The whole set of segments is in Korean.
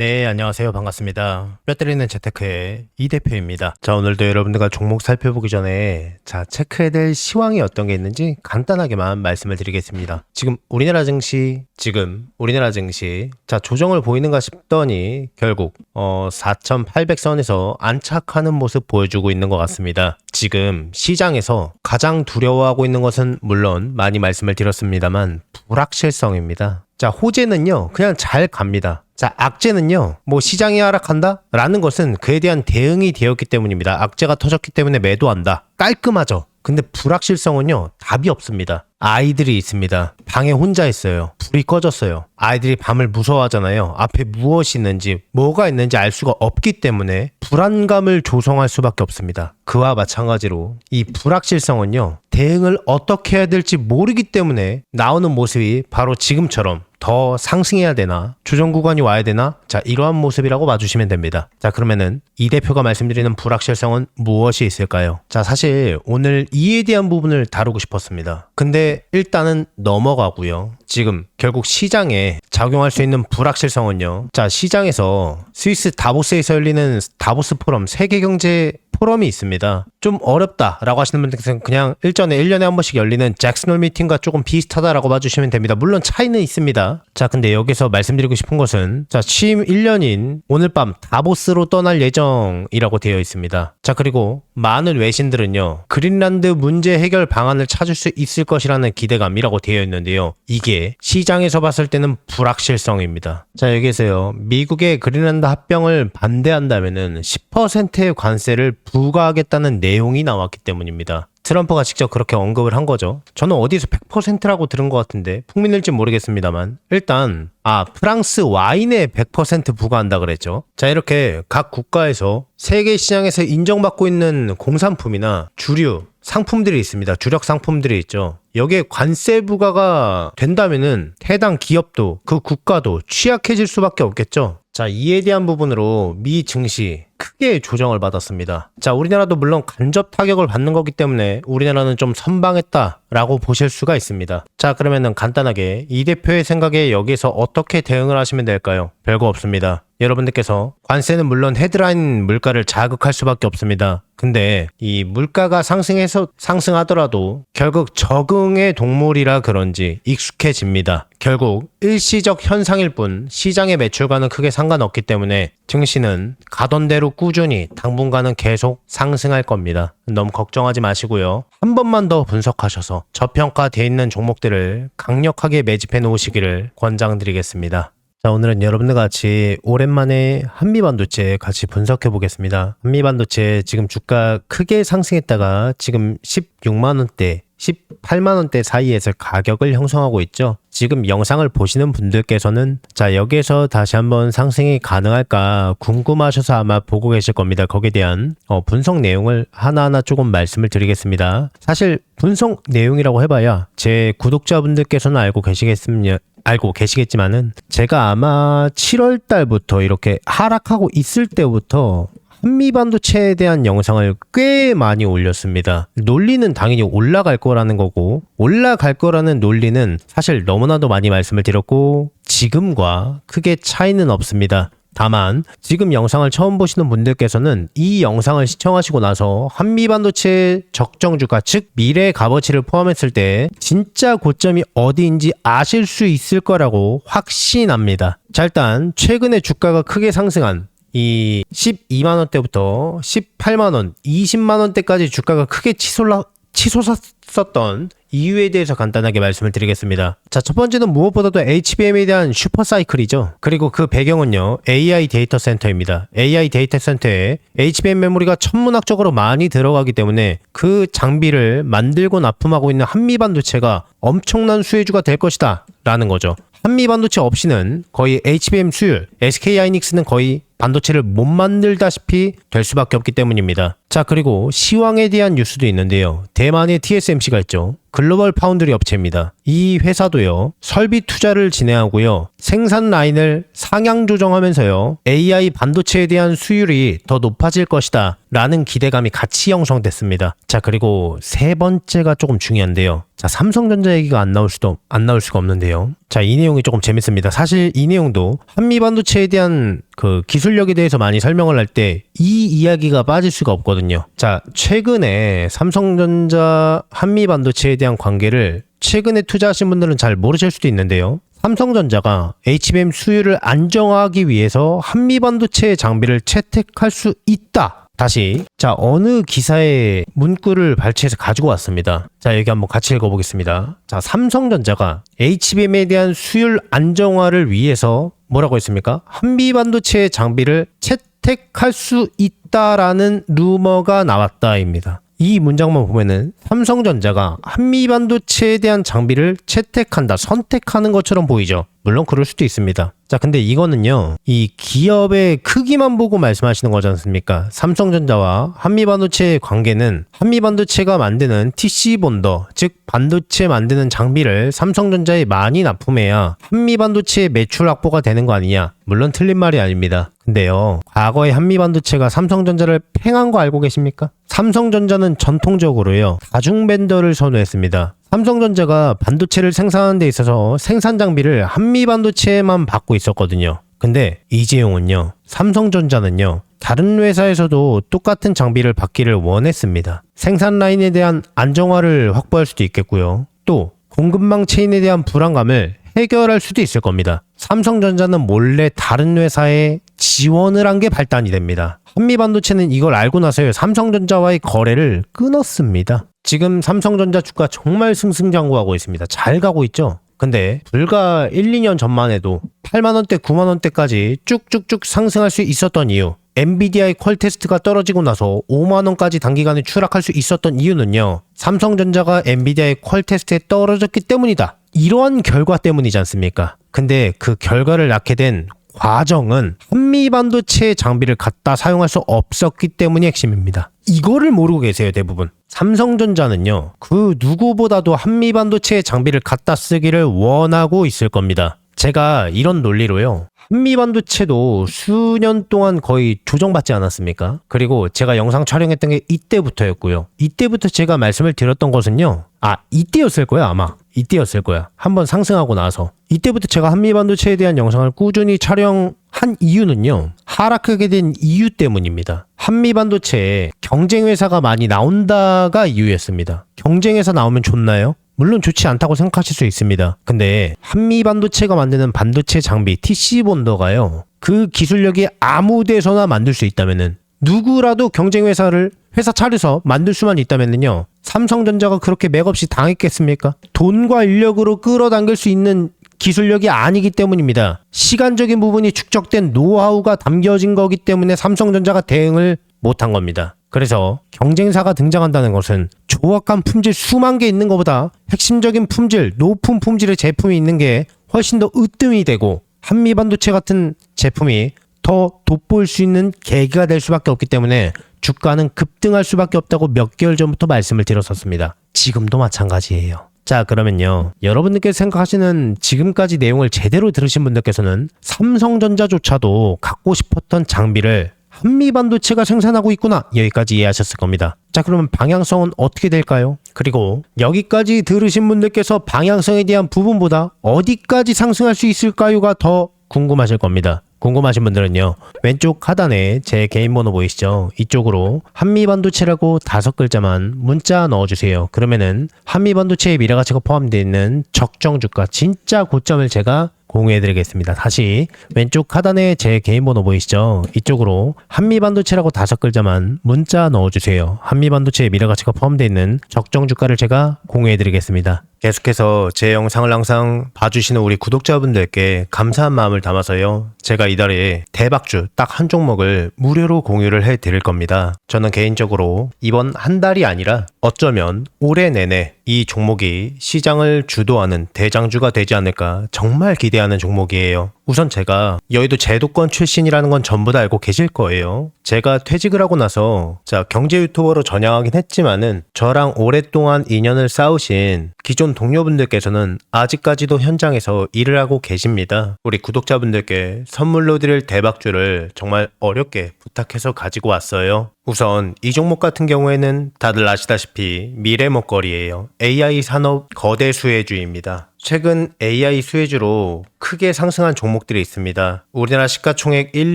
네, 안녕하세요. 반갑습니다. 뼈때리는 재테크의 이 대표입니다. 자, 오늘도 여러분들과 종목 살펴보기 전에 자, 체크해야 될 시황이 어떤 게 있는지 간단하게만 말씀을 드리겠습니다. 지금 우리나라 증시, 지금 우리나라 증시, 자, 조정을 보이는가 싶더니 결국 어, 4,800선에서 안착하는 모습 보여주고 있는 것 같습니다. 지금 시장에서 가장 두려워하고 있는 것은 물론 많이 말씀을 드렸습니다만 불확실성입니다. 자, 호재는요, 그냥 잘 갑니다. 자, 악재는요, 뭐 시장이 하락한다? 라는 것은 그에 대한 대응이 되었기 때문입니다. 악재가 터졌기 때문에 매도한다. 깔끔하죠? 근데 불확실성은요, 답이 없습니다. 아이들이 있습니다. 방에 혼자 있어요. 불이 꺼졌어요. 아이들이 밤을 무서워하잖아요. 앞에 무엇이 있는지, 뭐가 있는지 알 수가 없기 때문에 불안감을 조성할 수밖에 없습니다. 그와 마찬가지로 이 불확실성은요, 대응을 어떻게 해야 될지 모르기 때문에 나오는 모습이 바로 지금처럼 더 상승해야 되나? 조정 구간이 와야 되나? 자, 이러한 모습이라고 봐주시면 됩니다. 자, 그러면은 이 대표가 말씀드리는 불확실성은 무엇이 있을까요? 자, 사실 오늘 이에 대한 부분을 다루고 싶었습니다. 근데 일단은 넘어가고요. 지금 결국 시장에 작용할 수 있는 불확실성은요. 자, 시장에서 스위스 다보스에서 열리는 다보스 포럼 세계 경제 포럼이 있습니다. 좀 어렵다라고 하시는 분들께서는 그냥 일전에 1년에 한 번씩 열리는 잭슨홀 미팅과 조금 비슷하다라고 봐주시면 됩니다. 물론 차이는 있습니다. 자, 근데 여기서 말씀드리고 싶은 것은 자, 취임 1년인 오늘 밤 다보스로 떠날 예정이라고 되어 있습니다. 자, 그리고 많은 외신들은요. 그린란드 문제 해결 방안을 찾을 수 있을 것이라는 기대감이라고 되어 있는데요. 이게 시장에서 봤을 때는 불확실성입니다. 자, 여기서요. 미국의 그린란드 합병을 반대한다면은 10%의 관세를 부과하겠다는 내용이 나왔기 때문입니다. 트럼프가 직접 그렇게 언급을 한 거죠. 저는 어디서 100%라고 들은 것 같은데 풍민일지 모르겠습니다만 일단 아 프랑스 와인에 100% 부과한다 그랬죠. 자 이렇게 각 국가에서 세계 시장에서 인정받고 있는 공산품이나 주류 상품들이 있습니다. 주력 상품들이 있죠. 여기에 관세 부과가 된다면은 해당 기업도 그 국가도 취약해질 수밖에 없겠죠. 자, 이에 대한 부분으로 미 증시 크게 조정을 받았습니다. 자, 우리나라도 물론 간접 타격을 받는 거기 때문에 우리나라는 좀 선방했다라고 보실 수가 있습니다. 자, 그러면은 간단하게 이 대표의 생각에 여기서 어떻게 대응을 하시면 될까요? 별거 없습니다. 여러분들께서 관세는 물론 헤드라인 물가를 자극할 수밖에 없습니다. 근데 이 물가가 상승해서 상승하더라도 결국 적응의 동물이라 그런지 익숙해집니다. 결국 일시적 현상일 뿐 시장의 매출과는 크게 상관없기 때문에 증시는 가던 대로 꾸준히 당분간은 계속 상승할 겁니다. 너무 걱정하지 마시고요. 한 번만 더 분석하셔서 저평가돼 있는 종목들을 강력하게 매집해 놓으시기를 권장드리겠습니다. 자, 오늘은 여러분들 같이 오랜만에 한미반도체 같이 분석해 보겠습니다. 한미반도체 지금 주가 크게 상승했다가 지금 16만원대, 18만원대 사이에서 가격을 형성하고 있죠. 지금 영상을 보시는 분들께서는 자, 여기에서 다시 한번 상승이 가능할까 궁금하셔서 아마 보고 계실 겁니다. 거기에 대한 어, 분석 내용을 하나하나 조금 말씀을 드리겠습니다. 사실 분석 내용이라고 해봐야 제 구독자분들께서는 알고 계시겠습니다. 알고 계시겠지만은 제가 아마 7월 달부터 이렇게 하락하고 있을 때부터 한미 반도체에 대한 영상을 꽤 많이 올렸습니다. 논리는 당연히 올라갈 거라는 거고 올라갈 거라는 논리는 사실 너무나도 많이 말씀을 드렸고 지금과 크게 차이는 없습니다. 다만 지금 영상을 처음 보시는 분들께서는 이 영상을 시청하시고 나서 한미 반도체 적정 주가 즉 미래 값어치를 포함했을 때 진짜 고점이 어디인지 아실 수 있을 거라고 확신합니다. 자 일단 최근에 주가가 크게 상승한 이 12만 원대부터 18만 원, 20만 원대까지 주가가 크게 치솟아 치솟았었던 이유에 대해서 간단하게 말씀을 드리겠습니다. 자, 첫 번째는 무엇보다도 HBM에 대한 슈퍼 사이클이죠. 그리고 그 배경은요, AI 데이터 센터입니다. AI 데이터 센터에 HBM 메모리가 천문학적으로 많이 들어가기 때문에 그 장비를 만들고 납품하고 있는 한미 반도체가 엄청난 수혜주가 될 것이다. 라는 거죠. 한미 반도체 없이는 거의 HBM 수율, SK 하이닉스는 거의 반도체를 못 만들다시피 될 수밖에 없기 때문입니다. 자, 그리고 시황에 대한 뉴스도 있는데요. 대만의 TSMC가 있죠. 글로벌 파운드리 업체입니다. 이 회사도요, 설비 투자를 진행하고요, 생산 라인을 상향 조정하면서요, AI 반도체에 대한 수율이 더 높아질 것이다. 라는 기대감이 같이 형성됐습니다. 자, 그리고 세 번째가 조금 중요한데요. 자, 삼성전자 얘기가 안 나올 수도, 안 나올 수가 없는데요. 자, 이 내용이 조금 재밌습니다. 사실 이 내용도 한미 반도체에 대한 그 기술 력에 대해서 많이 설명을 할 때 이 이야기가 빠질 수가 없거든요. 자, 최근에 삼성전자 한미 반도체에 대한 관계를 최근에 투자하신 분들은 잘 모르실 수도 있는데요. 삼성전자가 HBM 수율을 안정화하기 위해서 한미 반도체 장비를 채택할 수 있다. 다시 자 어느 기사의 문구를 발췌해서 가지고 왔습니다. 자 여기 한번 같이 읽어보겠습니다. 자 삼성전자가 HBM에 대한 수율 안정화를 위해서 뭐라고 했습니까? 한미 반도체 장비를 채택할 수 있다라는 루머가 나왔다입니다. 이 문장만 보면은 삼성전자가 한미 반도체에 대한 장비를 채택한다, 선택하는 것처럼 보이죠. 물론 그럴 수도 있습니다. 자, 근데 이거는요, 이 기업의 크기만 보고 말씀하시는 거지 않습니까? 삼성전자와 한미반도체의 관계는 한미반도체가 만드는 TC본더, 즉 반도체 만드는 장비를 삼성전자에 많이 납품해야 한미반도체의 매출 확보가 되는 거 아니냐? 물론 틀린 말이 아닙니다. 근데요, 과거에 한미반도체가 삼성전자를 팽한 거 알고 계십니까? 삼성전자는 전통적으로요, 다중 벤더를 선호했습니다. 삼성전자가 반도체를 생산하는 데 있어서 생산 장비를 한미 반도체에만 받고 있었거든요. 근데 이재용은요, 삼성전자는요, 다른 회사에서도 똑같은 장비를 받기를 원했습니다. 생산 라인에 대한 안정화를 확보할 수도 있겠고요. 또 공급망 체인에 대한 불안감을 해결할 수도 있을 겁니다. 삼성전자는 몰래 다른 회사에 지원을 한 게 발단이 됩니다. 한미반도체는 이걸 알고 나서요 삼성전자와의 거래를 끊었습니다. 지금 삼성전자 주가 정말 승승장구하고 있습니다. 잘 가고 있죠? 근데 불과 1, 2년 전만 해도 8만원대, 9만원대까지 쭉쭉쭉 상승할 수 있었던 이유 엔비디아의 퀄 테스트가 떨어지고 나서 5만원까지 단기간에 추락할 수 있었던 이유는요 삼성전자가 엔비디아의 퀄 테스트에 떨어졌기 때문이다 이러한 결과 때문이지 않습니까? 근데 그 결과를 낳게 된 과정은 한미 반도체 장비를 갖다 사용할 수 없었기 때문이 핵심입니다. 이거를 모르고 계세요, 대부분. 삼성전자는요, 그 누구보다도 한미 반도체 장비를 갖다 쓰기를 원하고 있을 겁니다. 제가 이런 논리로요. 한미 반도체도 수년 동안 거의 조정받지 않았습니까? 그리고 제가 영상 촬영했던 게 이때부터였고요. 이때부터 제가 말씀을 드렸던 것은요. 아, 이때였을 거야, 아마. 이때였을 거야. 한번 상승하고 나서. 이때부터 제가 한미 반도체에 대한 영상을 꾸준히 촬영한 이유는요. 하락하게 된 이유 때문입니다. 한미 반도체에 경쟁 회사가 많이 나온다가 이유였습니다. 경쟁 회사 나오면 좋나요? 물론 좋지 않다고 생각하실 수 있습니다. 근데 한미 반도체가 만드는 반도체 장비 TC 본더가요. 그 기술력이 아무 데서나 만들 수 있다면은 누구라도 경쟁 회사를 회사 차려서 만들 수만 있다면은요. 삼성전자가 그렇게 맥없이 당했겠습니까? 돈과 인력으로 끌어당길 수 있는 기술력이 아니기 때문입니다. 시간적인 부분이 축적된 노하우가 담겨진 거기 때문에 삼성전자가 대응을 못한 겁니다. 그래서 경쟁사가 등장한다는 것은 조악한 품질 수만 개 있는 것보다 핵심적인 품질, 높은 품질의 제품이 있는 게 훨씬 더 으뜸이 되고 한미 반도체 같은 제품이 더 돋보일 수 있는 계기가 될 수밖에 없기 때문에 주가는 급등할 수밖에 없다고 몇 개월 전부터 말씀을 드렸었습니다. 지금도 마찬가지예요. 자, 그러면요. 여러분들께서 생각하시는 지금까지 내용을 제대로 들으신 분들께서는 삼성전자조차도 갖고 싶었던 장비를 한미 반도체가 생산하고 있구나. 여기까지 이해하셨을 겁니다. 자, 그러면 방향성은 어떻게 될까요? 그리고 여기까지 들으신 분들께서 방향성에 대한 부분보다 어디까지 상승할 수 있을까요가 더 궁금하실 겁니다. 궁금하신 분들은요 왼쪽 하단에 제 개인 번호 보이시죠 이쪽으로 한미반도체라고 다섯 글자만 문자 넣어주세요 그러면은 한미반도체의 미래가치가 포함되어 있는 적정 주가 진짜 고점을 제가 공유해드리겠습니다. 다시 왼쪽 하단에 제 개인 번호 보이시죠? 이쪽으로 한미반도체라고 다섯 글자만 문자 넣어주세요. 한미반도체의 미래가치가 포함되어 있는 적정 주가를 제가 공유해드리겠습니다. 계속해서 제 영상을 항상 봐주시는 우리 구독자분들께 감사한 마음을 담아서요. 제가 이달에 대박주 딱 한 종목을 무료로 공유를 해 드릴 겁니다. 저는 개인적으로 이번 한 달이 아니라 어쩌면 올해 내내 이 종목이 시장을 주도하는 대장주가 되지 않을까 정말 기대하는 종목이에요. 우선 제가 여의도 제도권 출신이라는 건 전부 다 알고 계실 거예요. 제가 퇴직을 하고 나서 자 경제 유튜버로 전향하긴 했지만은 저랑 오랫동안 인연을 쌓으신 기존 동료분들께서는 아직까지도 현장에서 일을 하고 계십니다. 우리 구독자분들께 선물로 드릴 대박주를 정말 어렵게 부탁해서 가지고 왔어요. 우선 이 종목 같은 경우에는 다들 아시다시피 미래 먹거리예요. AI 산업 거대 수혜주입니다. 최근 AI 수혜주로 크게 상승한 종목들이 있습니다. 우리나라 시가총액 1,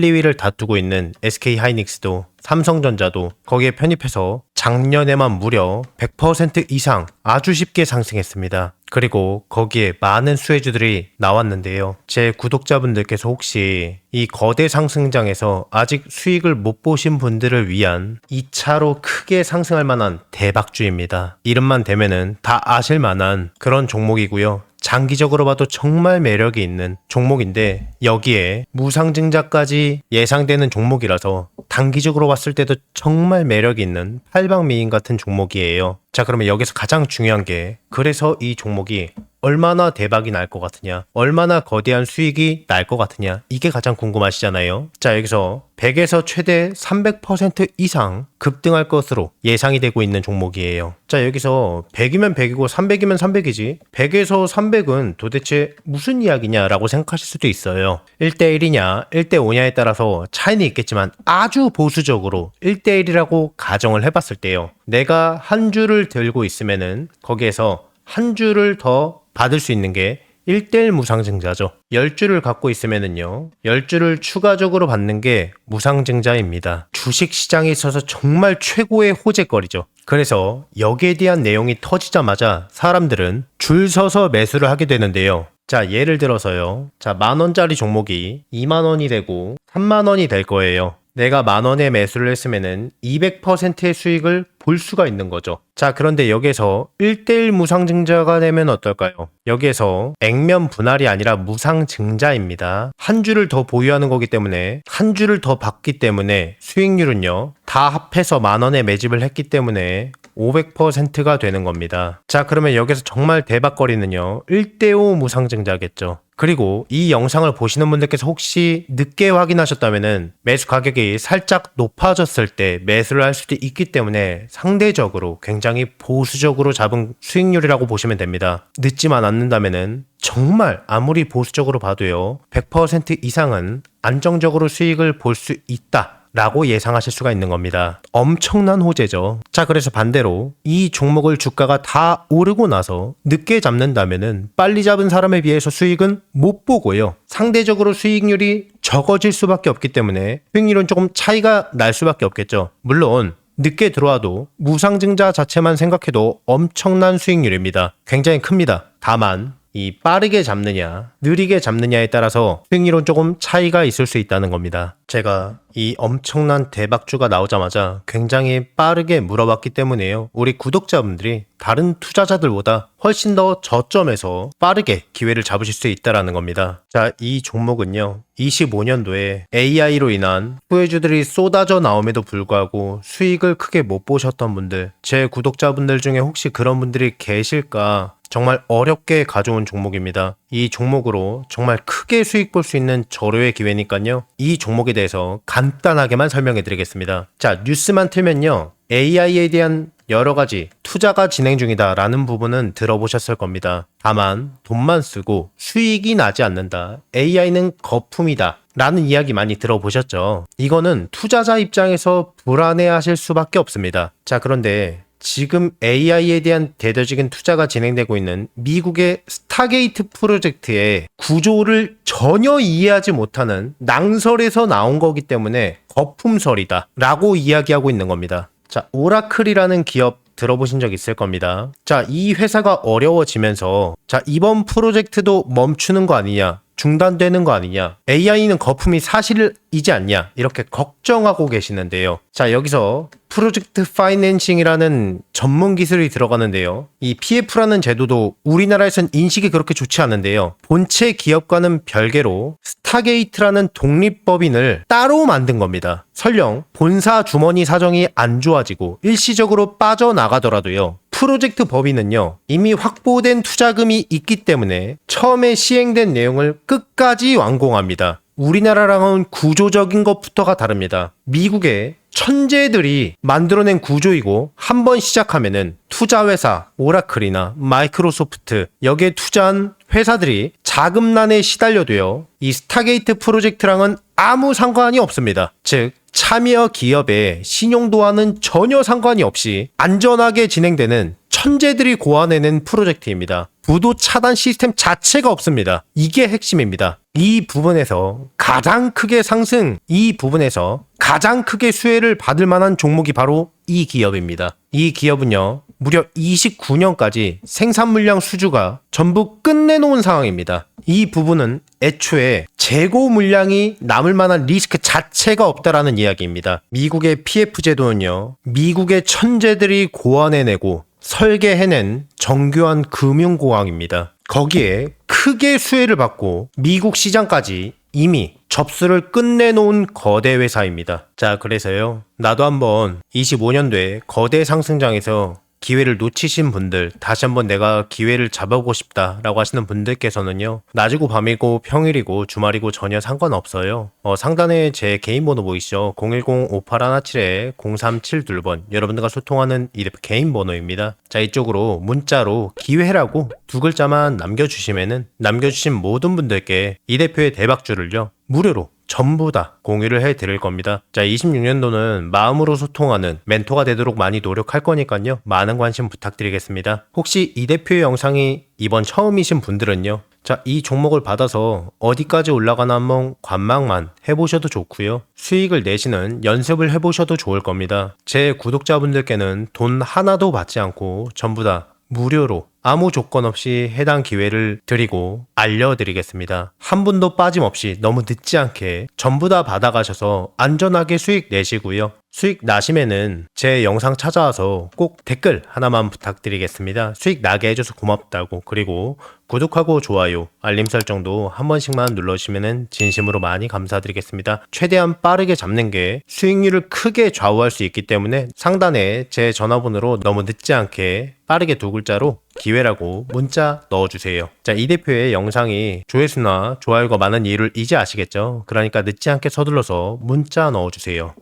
2위를 다투고 있는 SK 하이닉스도 삼성전자도 거기에 편입해서 작년에만 무려 100% 이상 아주 쉽게 상승했습니다. 그리고 거기에 많은 수혜주들이 나왔는데요. 제 구독자분들께서 혹시 이 거대 상승장에서 아직 수익을 못 보신 분들을 위한 2차로 크게 상승할 만한 대박주입니다. 이름만 대면은 다 아실 만한 그런 종목이고요. 장기적으로 봐도 정말 매력이 있는 종목인데 여기에 무상증자까지 예상되는 종목이라서 단기적으로 봤을 때도 정말 매력이 있는 팔방미인 같은 종목이에요. 자 그러면 여기서 가장 중요한 게 그래서 이 종목이 얼마나 대박이 날 것 같으냐, 얼마나 거대한 수익이 날 것 같으냐, 이게 가장 궁금하시잖아요. 자, 여기서 100에서 최대 300% 이상 급등할 것으로 예상이 되고 있는 종목이에요. 자, 여기서 100이면 100이고 300이면 300이지. 100에서 300은 도대체 무슨 이야기냐라고 생각하실 수도 있어요. 1대1이냐, 1대5냐에 따라서 차이는 있겠지만 아주 보수적으로 1대1이라고 가정을 해봤을 때요. 내가 한 주를 들고 있으면은 거기에서 한 주를 더 받을 수 있는 게 1대1 무상증자죠. 10주를 갖고 있으면은요. 10주를 추가적으로 받는 게 무상증자입니다. 주식 시장에 있어서 정말 최고의 호재거리죠. 그래서 여기에 대한 내용이 터지자마자 사람들은 줄 서서 매수를 하게 되는데요. 자, 예를 들어서요. 자, 만 원짜리 종목이 2만 원이 되고 3만 원이 될 거예요. 내가 만 원에 매수를 했으면은 200%의 수익을 볼 수가 있는 거죠. 자, 그런데 여기서 1대1 무상증자가 되면 어떨까요? 여기에서 액면 분할이 아니라 무상증자입니다. 한 주를 더 보유하는 거기 때문에 한 주를 더 받기 때문에 수익률은요. 다 합해서 만 원에 매집을 했기 때문에 500%가 되는 겁니다. 자, 그러면 여기서 정말 대박거리는요. 1대5 무상증자겠죠. 그리고 이 영상을 보시는 분들께서 혹시 늦게 확인하셨다면은 매수 가격이 살짝 높아졌을 때 매수를 할 수도 있기 때문에 상대적으로 굉장히 보수적으로 잡은 수익률이라고 보시면 됩니다. 늦지만 않는다면은 정말 아무리 보수적으로 봐도요. 100% 이상은 안정적으로 수익을 볼 수 있다. 라고 예상하실 수가 있는 겁니다. 엄청난 호재죠. 자, 그래서 반대로 이 종목을 주가가 다 오르고 나서 늦게 잡는다면은 빨리 잡은 사람에 비해서 수익은 못 보고요. 상대적으로 수익률이 적어질 수밖에 없기 때문에 수익률은 조금 차이가 날 수밖에 없겠죠. 물론 늦게 들어와도 무상증자 자체만 생각해도 엄청난 수익률입니다. 굉장히 큽니다. 다만 이 빠르게 잡느냐, 느리게 잡느냐에 따라서 수익률은 조금 차이가 있을 수 있다는 겁니다. 제가 이 엄청난 대박주가 나오자마자 굉장히 빠르게 물어봤기 때문에요. 우리 구독자분들이 다른 투자자들보다 훨씬 더 저점에서 빠르게 기회를 잡으실 수 있다라는 겁니다. 자, 이 종목은요. 25년도에 AI로 인한 후회주들이 쏟아져 나옴에도 불구하고 수익을 크게 못 보셨던 분들, 제 구독자분들 중에 혹시 그런 분들이 계실까 정말 어렵게 가져온 종목입니다. 이 종목으로 정말 크게 수익 볼 수 있는 절호의 기회니까요. 이 종목에 대해서 간단하게만 설명해 드리겠습니다. 자, 뉴스만 틀면요. AI에 대한 여러 가지 투자가 진행 중이다라는 부분은 들어보셨을 겁니다. 다만 돈만 쓰고 수익이 나지 않는다. AI는 거품이다. 라는 이야기 많이 들어보셨죠? 이거는 투자자 입장에서 불안해 하실 수밖에 없습니다. 자, 그런데 지금 AI에 대한 대대적인 투자가 진행되고 있는 미국의 스타게이트 프로젝트의 구조를 전혀 이해하지 못하는 낭설에서 나온 거기 때문에 거품설이다 라고 이야기하고 있는 겁니다. 자, 오라클이라는 기업 들어보신 적 있을 겁니다. 자, 이 회사가 어려워지면서 자, 이번 프로젝트도 멈추는 거 아니냐? 중단되는 거 아니냐? AI는 거품이 사실이지 않냐? 이렇게 걱정하고 계시는데요. 자, 여기서 프로젝트 파이낸싱이라는 전문 기술이 들어가는데요. 이 PF라는 제도도 우리나라에선 인식이 그렇게 좋지 않은데요. 본체 기업과는 별개로 스타게이트라는 독립법인을 따로 만든 겁니다. 설령 본사 주머니 사정이 안 좋아지고 일시적으로 빠져나가더라도요. 프로젝트 법인은요, 이미 확보된 투자금이 있기 때문에 처음에 시행된 내용을 끝까지 완공합니다. 우리나라랑은 구조적인 것부터가 다릅니다. 미국의 천재들이 만들어낸 구조이고 한 번 시작하면은 투자회사 오라클이나 마이크로소프트 여기에 투자한 회사들이 자금난에 시달려도요 이 스타게이트 프로젝트랑은 아무 상관이 없습니다. 즉 참여 기업의 신용도와는 전혀 상관이 없이 안전하게 진행되는 천재들이 고안해낸 프로젝트입니다. 부도 차단 시스템 자체가 없습니다. 이게 핵심입니다. 이 부분에서 가장 크게 상승, 이 부분에서 가장 크게 수혜를 받을 만한 종목이 바로 이 기업입니다. 이 기업은요, 무려 29년까지 생산 물량 수주가 전부 끝내놓은 상황입니다. 이 부분은 애초에 재고 물량이 남을 만한 리스크 자체가 없다라는 이야기입니다. 미국의 PF 제도는요, 미국의 천재들이 고안해내고 설계해낸 정교한 금융고항입니다. 거기에 크게 수혜를 받고 미국 시장까지 이미 접수를 끝내놓은 거대 회사입니다. 자, 그래서요. 나도 한번 25년도에 거대 상승장에서 기회를 놓치신 분들, 다시 한번 내가 기회를 잡아보고 싶다라고 하시는 분들께서는요, 낮이고 밤이고 평일이고 주말이고 전혀 상관없어요. 어, 상단에 제 개인 번호 보이시죠? 010-5817-0372번. 여러분들과 소통하는 이 개인 번호입니다. 자, 이쪽으로 문자로 기회라고 두 글자만 남겨주시면은 남겨주신 모든 분들께 이 대표의 대박주를요, 무료로 전부 다 공유를 해 드릴 겁니다. 자, 26년도는 마음으로 소통하는 멘토가 되도록 많이 노력할 거니까요. 많은 관심 부탁드리겠습니다. 혹시 이 대표의 영상이 이번 처음이신 분들은요. 자, 이 종목을 받아서 어디까지 올라가나 한번 관망만 해보셔도 좋고요. 수익을 내시는 연습을 해보셔도 좋을 겁니다. 제 구독자분들께는 돈 하나도 받지 않고 전부 다 무료로 아무 조건 없이 해당 기회를 드리고 알려드리겠습니다. 한 분도 빠짐없이 너무 늦지 않게 전부 다 받아가셔서 안전하게 수익 내시고요. 수익 나시면은 제 영상 찾아와서 꼭 댓글 하나만 부탁드리겠습니다. 수익 나게 해줘서 고맙다고 그리고 구독하고 좋아요, 알림 설정도 한 번씩만 눌러주시면 진심으로 많이 감사드리겠습니다. 최대한 빠르게 잡는 게 수익률을 크게 좌우할 수 있기 때문에 상단에 제 전화번호로 너무 늦지 않게 빠르게 두 글자로 기회라고 문자 넣어주세요. 자, 이 대표의 영상이 조회수나 좋아요가 많은 이유를 이제 아시겠죠? 그러니까 늦지 않게 서둘러서 문자 넣어주세요.